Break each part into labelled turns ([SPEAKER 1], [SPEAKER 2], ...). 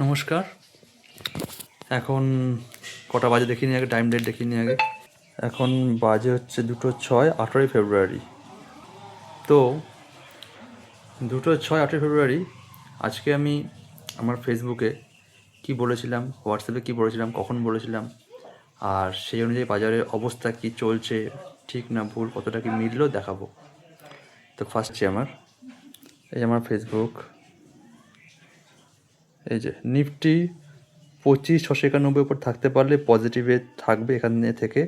[SPEAKER 1] নমস্কার। এখন কটা বাজে দেখিনি আগে টাইম ডেট দেখিনি আগে। এখন বাজে হচ্ছে দুটো ছয়, আঠেরোই ফেব্রুয়ারি। তো দুটো ছয়, আঠেরোই ফেব্রুয়ারি, আজকে আমি আমার ফেসবুকে কি বলেছিলাম হোয়াটসঅ্যাপে কি বলেছিলাম, কখন বলেছিলাম, আর সেই অনুযায়ী বাজারের অবস্থা কি চলছে, ঠিক না ভুল, কতটা কি মিললো দেখাবো। তো ফার্স্টে আমার, এই আমার ফেসবুক এই যে নিফটি পঁচিশ, ছশো একানব্বই উপর থাকতে পারলে পজিটিভে থাকবে এখানে থেকে।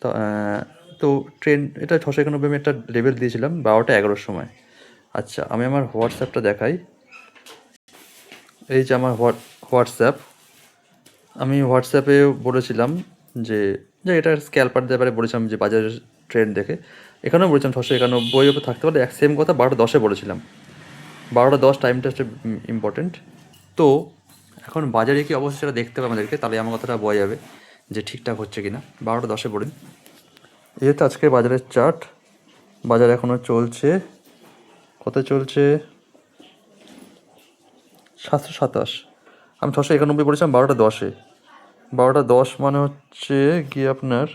[SPEAKER 1] তো তো ট্রেন এটা ছশো একানব্বই আমি একটা লেভেল দিয়েছিলাম, বারোটা এগারোর সময়। আচ্ছা আমি আমার হোয়াটসঅ্যাপটা দেখাই। এই যে আমার হোয়াট- হোয়াটসঅ্যাপ। আমি হোয়াটসঅ্যাপে বলেছিলাম যে যে এটা স্ক্যালপার ব্যাপারে বলেছিলাম যে বাজারের ট্রেন্ড দেখে। এখানেও বলেছিলাম ছশো একানব্বই উপর থাকতে পারলে এক সেম কথা, বারোটা দশে বলেছিলাম। বারোটা দশ টাইমটা হচ্ছে ইম্পর্টেন্ট তো এখন বাজারে কি অবস্থা সেটা দেখতে হবে আমাদেরকে, তাহলে আমার কথাটা বোঝা যাবে যে ঠিকঠাক হচ্ছে কিনা। বারোটা দশে পড়ুন। এই হচ্ছে আজকে বাজারের চার্ট। বাজার এখনও চলছে। কত চলছে? সাতশো সাতাশ। আমি ছশো একানব্বই পড়েছিলাম, বারোটা দশে। বারোটা দশ মানে হচ্ছে গিয়ে আপনার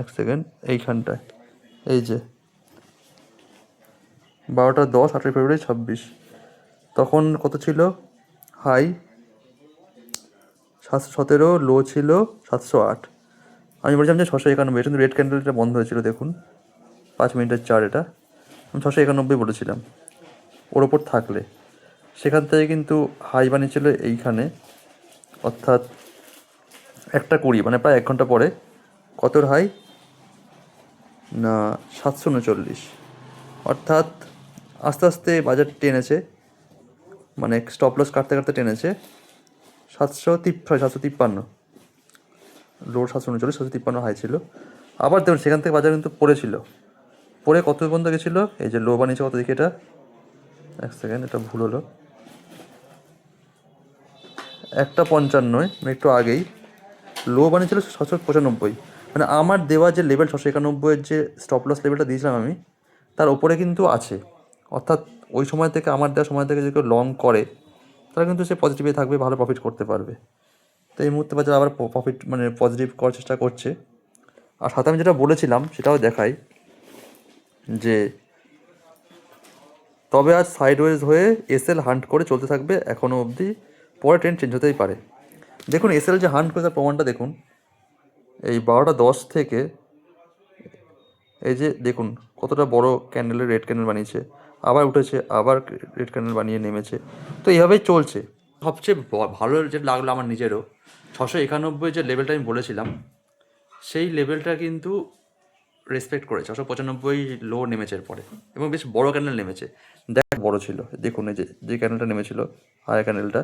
[SPEAKER 1] এক সেকেন্ড, এইখানটায়। এই যে। বারোটা দশ, আঠেরোই ফেব্রুয়ারি, ছাব্বিশ। তখন কত ছিল? হাই সাতশো সতেরো লো ছিল সাতশো আট। আমি বলছিলাম যে ছশো একানব্বই কিন্তু রেড ক্যান্ডেলটা বন্ধ হয়েছিল, দেখুন। পাঁচ মিনিটের চার এটা। আমি ছশো একানব্বই বলেছিলাম। ওর ওপর থাকলে। সেখান থেকে কিন্তু হাই বানিয়েছিল এইখানে। অর্থাৎ একটা কুড়ি মানে প্রায় এক ঘণ্টা পরে। কতর হাই না, সাতশো উনচল্লিশ। অর্থাৎ আস্তে আস্তে বাজার টেনেছে মানে স্টপ লস কাটতে কাটতে টেনেছে, সাতশো তিপ সরি সাতশো তিপ্পান্ন। লোড সাতশো উনচল্লিশ, সাতশো তিপ্পান্ন হাই ছিল। আবার দেখুন, সেখান থেকে বাজার কিন্তু পড়েছিল। পড়ে কত পর্যন্ত গেছিল? এই যে লো বানিয়েছে কত দেখি এটা? এক সেকেন্ড এটা ভুল হলো। একটা পঞ্চান্নয় মানে একটু আগেই। লো বানিয়েছিল ছশো পঁচানব্বই। মানে আমার দেওয়া যে লেভেল ছশো একানব্বইয়ের যে স্টপ লস লেভেলটা দিয়েছিলাম আমি, তার ওপরে কিন্তু আছে। অর্থাৎ ওই সময় থেকে, আমার দেওয়া সময় থেকে যদি কেউ লং করে, তারা কিন্তু সে পজিটিভে থাকবে, ভালো প্রফিট করতে পারবে। তো এই মুহূর্তে বাজার আবার প্রফিট মানে পজিটিভ করার চেষ্টা করছে। আর সাথে আমি যেটা বলেছিলাম, সেটাও দেখাই যে তবে আজ সাইডওয়েজ হয়ে এসএল হান্ট করে চলতে থাকবে এখনও অবধি। পরে ট্রেন্ড চেঞ্জ হতেই পারে। দেখুন এসএল যে হান্ট করে তার প্রমাণটা দেখুন। এই বারোটা দশ থেকে, এই যে দেখুন, কতটা বড় ক্যান্ডেলের রেড ক্যান্ডেল বানিয়েছে। আবার উঠেছে, আবার রেড ক্যান্ডেল বানিয়ে নেমেছে। তো এইভাবেই চলছে। সবচেয়ে ভালো যেটা লাগল আমার নিজেরও, ছশো একানব্বই যে লেভেলটা আমি বলেছিলাম, সেই লেভেলটা কিন্তু রেসপেক্ট করেছে। ছশো পঁচানব্বই লো নেমেছে এরপরে, এবং বেশ বড় ক্যান্ডেল নেমেছে। দেখ, বড় ছিল। দেখুন এই যে যে ক্যান্ডেলটা নেমেছিল হায়ার ক্যান্ডেলটা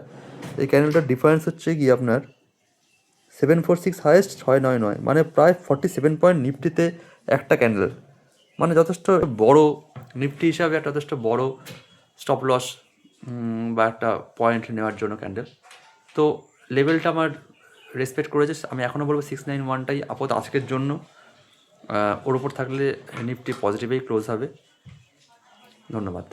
[SPEAKER 1] এই ক্যান্ডেলটার ডিফারেন্স হচ্ছে কি আপনার সেভেন ফোর সিক্স হায়েস্ট ছয় নয় নয় মানে প্রায় ফর্টি সেভেন পয়েন্ট নিফটিতে একটা ক্যান্ডেল মানে যথেষ্ট বড় নিফটি হিসাবে একটা যথেষ্ট বড় স্টপ লস বা একটা পয়েন্ট নেওয়ার জন্য ক্যান্ডেল তো লেভেলটা আমার রেসপেক্ট করেছে, আমি এখনও বলব সিক্স নাইন ওয়ানটাই আপাতত আজকের জন্য। ওর ওপর থাকলে নিফটি পজিটিভেই ক্লোজ হবে। ধন্যবাদ।